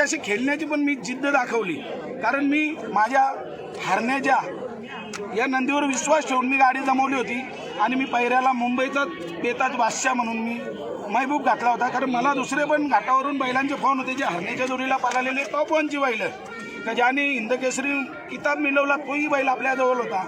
अशी खेळण्याची पण मी जिद्द दाखवली. कारण मी माझ्या हरण्याच्या या नंदीवर विश्वास ठेवून मी गाडी जमवली होती आणि मी पहिऱ्याला मुंबईचा बेताज बादशाह म्हणून मी महबूब घातला होता. कारण मला दुसरे पण घाटावरून बैलांचे फोन होते जे हरण्याच्या जोडीला पळालेले टॉप वनची बैल का ज्याने हिंदकेसरी किताब मिळवला तोही बैल आपल्याजवळ होता.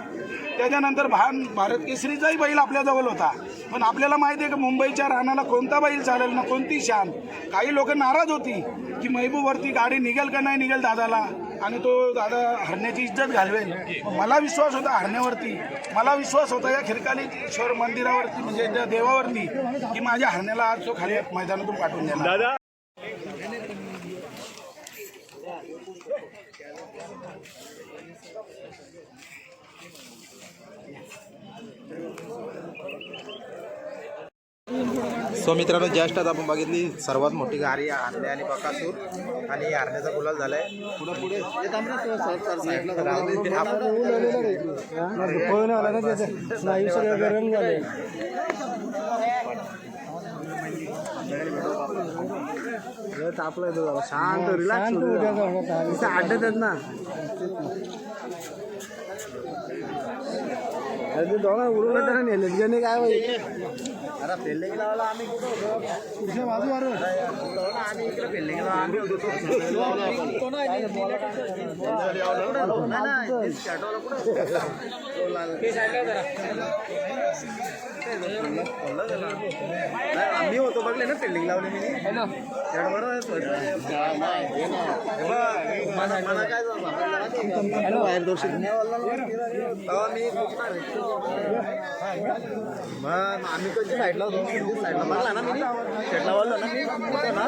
त्याच्यानंतर भान भारत केसरीचाही बैल आपल्याजवळ होता. पण आपल्याला माहिती आहे की मुंबईच्या रानाला कोणता बैल चालेल ना कोणती शान? काही लोक नाराज होती की महबूबवरती गाडी निघेल का नाही निघेल दादाला? आणि तो दादा हरण्याची इज्जत घालवेल. मला विश्वास होता हरण्यावरती. मला विश्वास होता या खिरकालीश्वर मंदिरावरती म्हणजे त्या देवावरती की माझ्या हरण्याला आज तो खाली मैदानातून पाठवून द्या दादा सो मित्रांनो जस्ट आता आपण बघितली सर्वात मोठी गाडी आरणे आणि बकासूर. आणि आरण्याचा गुलाल झालाय. पुढे पुढे. तापलाय तो जरा. शांत रिलॅक्स अड्ड्यात आहेत ना. दोघा उडून त्याला नेले. गेले काय लावला आम्ही. होतो बघले ना पेल्डिंग लावले मी. मला काय बाहेर दोषी. मी मग आम्ही कधी साईडला होतो साईडला मारला ना मी साईडला वाढलो ना मी होतो ना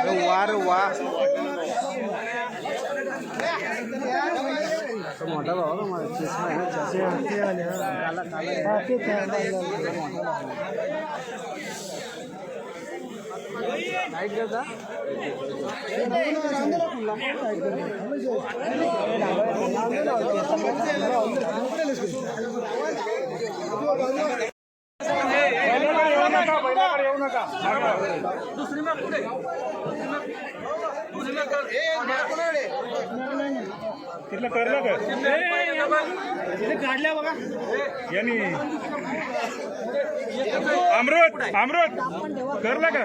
अरे वा रे वा मोठा भाऊ ना मला चष्मा आहे ना लाइट करता तिथलं करलं का काढल्या बघा यांनी अमृत अमृत करलं का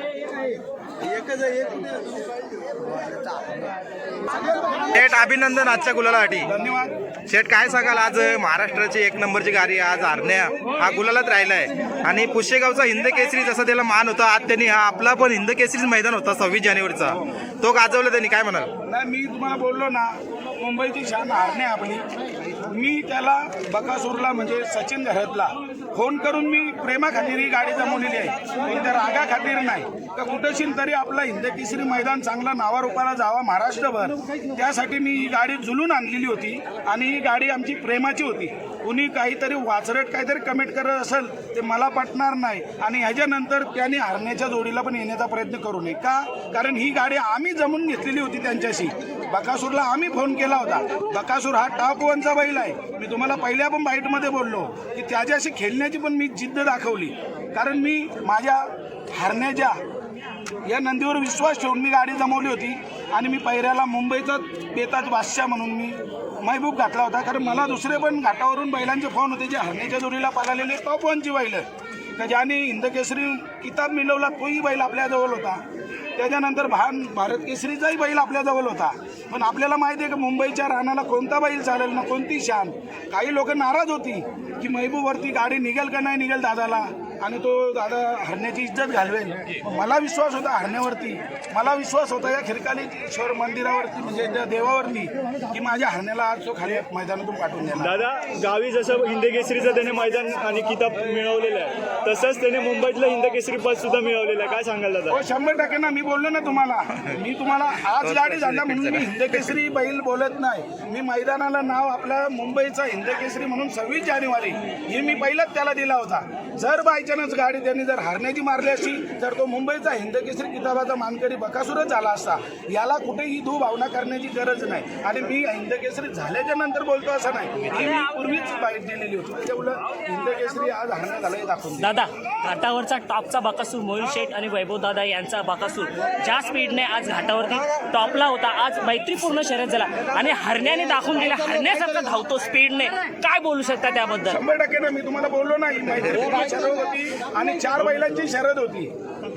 शेठ अभिनंदन आजच्या गुलालासाठी. धन्यवाद शेठ काय सांगाल? आज महाराष्ट्राची एक नंबरची गाडी आज आरण्या हा गुलालात राहिलाय. आणि पुशेगावचा हिंद केसरी जसा त्याला मान होता आज त्यांनी हा आपला पण हिंद केसरीच मैदान होता सव्वीस जानेवारीचा. तो गाजवला त्यांनी काय म्हणाल? नाही मी तुम्हाला बोललो ना मुंबईची शान हारणे आपली. मी त्याला बकासूरला म्हणजे सचिन घरातला. फोन करून मी प्रेमाखातीर ही गाडी जमवलेली आहे. त्या रागा खातीर नाही. का कुठेशील तरी आपला हिंदकेसरी मैदान चांगला नावारूपाला जावा महाराष्ट्रभर. त्यासाठी मी ही गाडी झुलून आणलेली होती आणि ही गाडी आमची प्रेमाची होती. कुणी काहीतरी वाचरट काहीतरी कमेंट करत असेल ते मला पटणार नाही. आणि ह्याच्यानंतर त्यांनी हरण्याच्या जोडीला पण येण्याचा प्रयत्न करू नये. का? कारण ही गाडी आम्ही जमून घेतलेली होती त्यांच्याशी. बकासूरला आम्ही फोन केला होता. बकासूर हा टॉप वनचा बैल आहे. मी तुम्हाला पहिल्या पण बाईटमध्ये बोललो की त्याच्याशी खेळण्याची पण मी जिद्द दाखवली. कारण मी माझ्या हरण्याच्या या नंदीवर विश्वास ठेवून मी गाडी जमवली होती आणि मी पैऱ्याला मुंबईचा बेताज बादशाह म्हणून मी महबूब घातला होता. कारण मला दुसरे पण घाटावरून बैलांचे फोन होते जे हरणेच्या जोडीला पळालेले टॉप वनची बैल. तर ज्याने हिंदकेसरी किताब मिळवला तोही बैल आपल्याजवळ होता. त्याच्यानंतर भान भारत केसरीचाही बैल आपल्याजवळ होता. पण आपल्याला माहिती आहे की मुंबईच्या रानाला कोणता बैल चालेल ना कोणती शान? काही लोक नाराज होती की महबूबवरती गाडी निघेल का नाही निघेल दादाला? आणि तो दादा हरण्याची इज्जत घालवेल. मला विश्वास होता हरण्यावरती. मला विश्वास होता या खिरकालीश्वर मंदिरावरती म्हणजे त्या देवावरती की माझ्या हरण्याला आज तो खाली मैदानातून पाठवून देणार. दादा गावी जसं हिंद केसरीचं त्याने मैदान आणि किताब मिळवलेलं आहे तसंच त्याने मुंबईतलं हिंद केसरी पद सुद्धा मिळवलेलं आहे. काय सांगाल दादा? हो शंभर टक्के ना मी बोललो ना तुम्हाला. मी तुम्हाला आज गाडी झाला म्हणून मी हिंद केसरी बैल बोलत नाही. मी मैदानाला नाव आपल्या मुंबईचा हिंद केसरी म्हणून सव्वीस जानेवारी हे मी पहिलाच त्याला दिला होता. जर बायचान्स गाडी त्यांनी जर हारण्याची मारली असती तर तो मुंबईचा हिंद केसरी किताबाचा मानकरी बकासूरच झाला असता. याला कुठेही दू भावना करण्याची गरज नाही. आणि मी हिंद केसरी झाल्याच्यानंतर बोलतो असं नाही. मी पूर्वीच बाईट दिलेली होती. त्याच्यामुळं हिंद केसरी आज हारण्या झालं हे दाखवून. दादा घाटावरचा टॉपचा बाकासूर मोहिल शेठ आणि वैभव दादा यांचा बाकासूर. ज्या स्पीडने आज घाटावरती टॉपला होता आज मैत्रीपूर्ण शर्यत झाला. आणि हरण्याने दाखवून दिला हरण्यासारखा धावतो स्पीडने. काय बोलू शकता त्याबद्दल? शंभर टक्के ना मी तुम्हाला बोललो नाही. शरद होती आणि चार बैलांची शरद होती.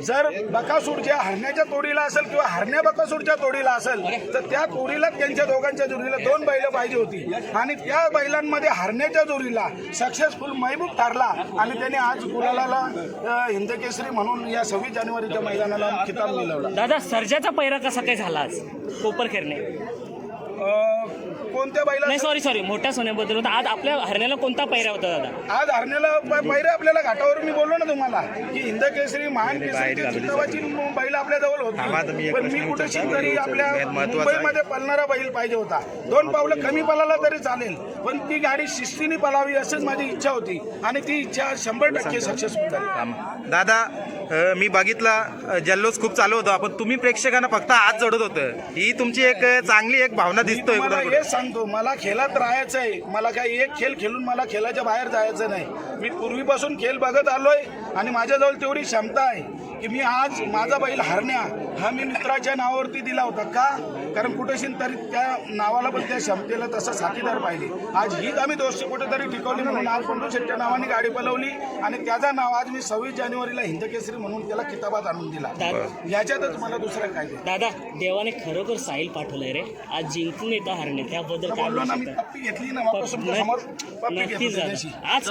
जर बकासूरच्या हरण्याच्या तोडीला असेल किंवा हरण्या बकासूरच्या तोडीला असेल तर त्या तोडीला त्यांच्या दोघांच्या जोडीला दोन बैल पाहिजे होती. आणि त्या बैलांमध्ये हरण्याच्या जोडीला सक्सेसफुल महबूब ठरला आणि त्याने आज गुलालाला हिंदकेसरी म्हणून या सव्वीस जानेवारीच्या मैदानाला किताब मिळवला दादा सर्जाचा पैरा कसा काय झाला आज? कोपरखेरने कोणत्या बैला नाही सॉरी सॉरी मोठ्या सोन्याबद्दल होता. आज आपल्या हरण्याला कोणता पैरा होता दादा? आज हरण्याला प- पहिरे आपल्याला घाटावर मी बोललो ना तुम्हाला की हिंद केसरी महान केसरी चित्तवाची बैल आपल्या जवळ थांबा, तुम्ही होती एक पण मी प्रश्न कुठेशी विचारता. तरी आपल्या सगळ्यात महत्त्वाचं आहे. मुंबईमध्ये पळणारा बैल पाहिजे होता. दोन पावलं कमी पळाला तरी चालेल पण ती गाडी शिस्तीने पळावी असंच माझी इच्छा होती आणि ती इच्छा शंभर टक्के सक्सेसफुल झाली. दादा मी बघितला जल्लोष खूप चालू होता. पण तुम्ही प्रेक्षकांना फक्त हात जोडत होतं. ही तुमची एक चांगली एक भावना दिसतोय मला हे सांगतो मला खेळात राहायचं आहे मला काही एक खेळ खेळून मला खेळाच्या बाहेर जायचं नाही. मी पूर्वीपासून खेळ बघत आलोय. आणि माझ्याजवळ तेवढी क्षमता आहे की मी आज माझा बैल हरण्या हा मी मित्राच्या नावावरती दिला होता. का? कारण कुठेशी तरी त्या नावाला पण त्या क्षमतेला तसा साथीदार पाहिजे आज हीच आम्ही दोस्ती कुठेतरी टिकवली म्हणून आज पंडू शेट्टीच्या नावाने गाडी पलवली आणि त्याचं नाव आज मी सव्वीस जानेवारीला हिंद केसरी म्हणून त्याला किताबात आणून दिला. याच्यातच मला दुसरं काय दादा देवाने खरोखर साईल पाठवलंय रे. आज जिंकून येतं हरणे त्याबद्दल काय बोललो बोलू ना मी शकता? पप्पी घेतली ना वापस समोर पप्पी घेतली आज